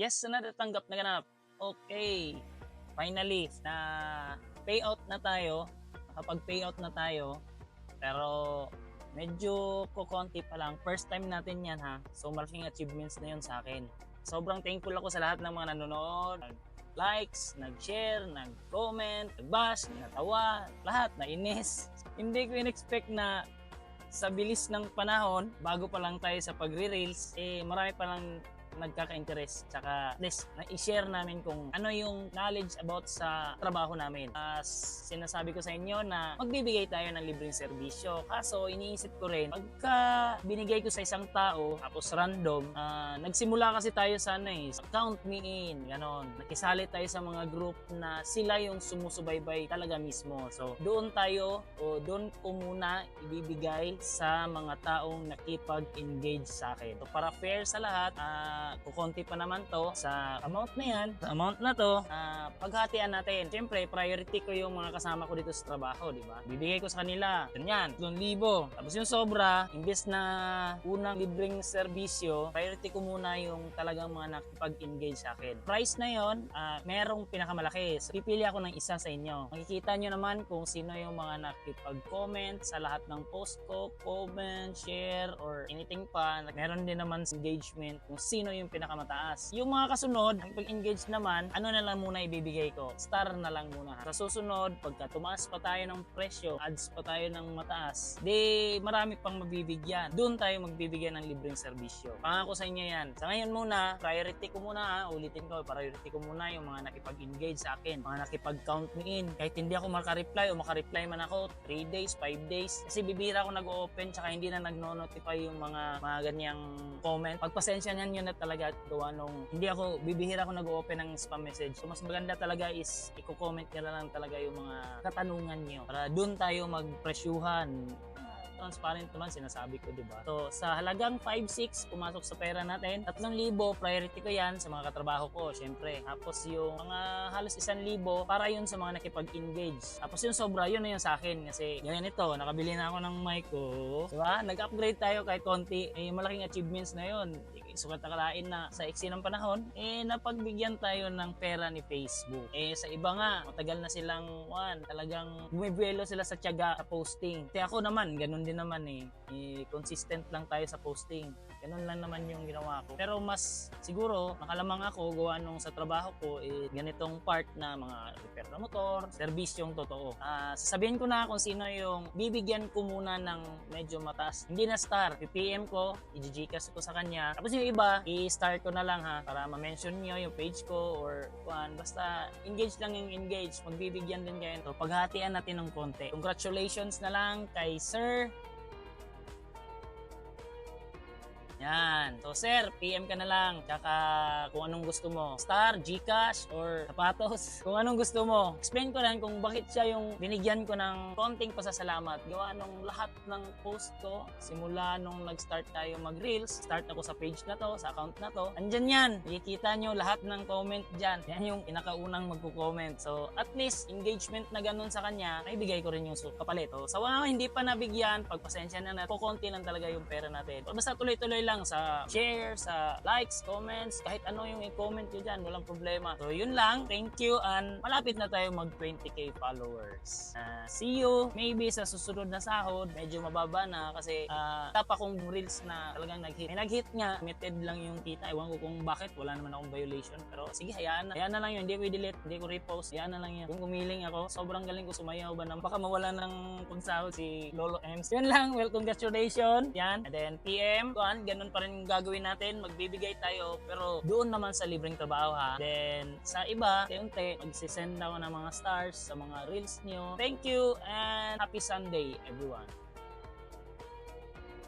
Yes, na natatanggap na ganap. Okay. Finally, na payout na tayo. Nakapag-payout na tayo. Pero medyo kukonti pa lang. First time natin yan ha. So malaking achievements na yun sa akin. Sobrang thankful ako sa lahat ng mga nanonood. Likes, nag-share, nag-comment, nag-bash, natawa, lahat, nainis. Hindi ko in-expect na sa bilis ng panahon, bago pa lang tayo sa pagre-reels, eh marami pa lang nagkaka-interest. Tsaka, at least, na-share namin kung ano yung knowledge about sa trabaho namin. As sinasabi ko sa inyo na magbibigay tayo ng libreng serbisyo. Kaso, iniisip ko rin, pagka binigay ko sa isang tao, tapos random, ah, nagsimula kasi tayo sa ano eh, count me in, ganon. Nakisali tayo sa mga group na sila yung sumusubaybay talaga mismo. So, doon tayo, o doon ko muna ibibigay sa mga taong nakipag-engage sa akin. So, para fair sa lahat, ah, kukonti pa naman to sa amount na yan. Sa amount na to, ah, paghatian natin. Siyempre, priority ko yung mga kasama ko dito sa trabaho, di ba? Bibigay ko sa kanila. Ganyan, 3,000. Tapos yung sobra, imbes na unang libreng serbisyo, priority ko muna yung talagang mga nakipag-engage sa akin. Price na yon, ah, merong pinakamalaki. So, pipili ako ng isa sa inyo. Makikita nyo naman kung sino yung mga nakipag-comment sa lahat ng post ko, comment, share, or anything pa. Meron din naman engagement kung sino yung pinakamataas. Yung mga kasunod, pag engage naman, ano na lang muna ibibigay ko? Star na lang muna. Sa susunod, pagka tumaas pa tayo ng presyo, ads pa tayo ng mataas, di marami pang mabibigyan. Doon tayo magbibigyan ng libreng serbisyo. Pangako sa inyo yan. Sa ngayon muna, priority ko muna ha, ulitin ko, priority ko muna yung mga nakipag-engage sa akin, mga nakipag-count me in. Kahit hindi ako makareply o makareply man ako, 3 days, 5 days. Kasi bibira ako nag-open tsaka hindi na nagno-notify yung mga mga ganyang comment. Pagpasensya niyan yun na talaga at gawa nung hindi ako, bibihira ako nag-open ng spam message. So mas maganda talaga is i-comment na lang talaga yung mga katanungan nyo para doon tayo magpresyuhan transparent naman sinasabi ko, di ba? So, sa halagang 5-6, pumasok sa pera natin. 3,000, priority ko yan sa mga katrabaho ko, syempre. Tapos yung mga halos 1,000 para yun sa mga nakipag-engage. Tapos yung sobra, yun na yun sa akin. Kasi ganyan ito, nakabili na ako ng mic ko. Di ba? Nag-upgrade tayo kahit konti. Eh, malaking achievements na yun. Sukat akalain na sa iksi ng panahon, eh, napagbigyan tayo ng pera ni Facebook. Eh, sa iba nga, matagal na silang, one, talagang bumibuelo sila sa tiyaga sa posting. Kaya ako naman, ganun din naman eh. eh. Consistent lang tayo sa posting. Ganun lang naman yung ginawa ko. Pero mas siguro, nakalamang ako gawa nung sa trabaho ko, eh, ganitong part na mga repair na motor, serbisyong totoo. Ah, sasabihin ko na kung sino yung bibigyan ko muna ng medyo mataas. Hindi na star. PPM ko, i-gcas ko sa kanya. Tapos yung iba, i-start ko na lang ha, para ma-mention nyo yung page ko or kuan. Basta engage lang yung engage. Magbibigyan din kayo. So, paghatian natin ng konti. Congratulations na lang kay Sir Yan. So, sir, PM ka na lang. Tsaka kung anong gusto mo. Star, Gcash, or sapatos. Kung anong gusto mo. Explain ko lang kung bakit siya yung binigyan ko ng konting pasasalamat. Gawa nung lahat ng post ko, simula nung nag-start tayo mag-reels, start ako sa page na to, sa account na to. Andyan yan. Nakikita nyo lahat ng comment dyan. Yan yung pinakaunang magko-comment. So, at least, engagement na ganun sa kanya, ay bigay ko rin yung kapalit. So, sa mga hindi pa nabigyan, pagpasensya na na, kukunti lang talaga yung pera natin. Basta tuloy-tuloy lang sa share, sa likes, comments, kahit ano yung i-comment nyo dyan, walang problema. So, yun lang. Thank you and malapit na tayo mag 20k followers. Ah, see you maybe sa susunod na sahod. Medyo mababa na kasi uh, wala pa akong reels na talagang nag-hit. May nag-hit nga, limited lang yung kita. Ewan ko kung bakit, wala naman akong violation. Pero sige, hayaan na. Hayaan na lang yun. Hindi ko i-delete, hindi ko repost. Hayaan na lang yan. Kung gumiling ako, sobrang galing ko sumayaw ba nang baka mawala ng pagsahod si Lolo Ems. Yun lang. Well, congratulations. Yan. And then PM, kuan, ganun pa rin gagawin natin. Magbibigay tayo pero doon naman sa libreng trabaho ha. Then sa iba, unti magsisend ako ng mga stars sa mga reels nyo. Thank you and happy Sunday everyone.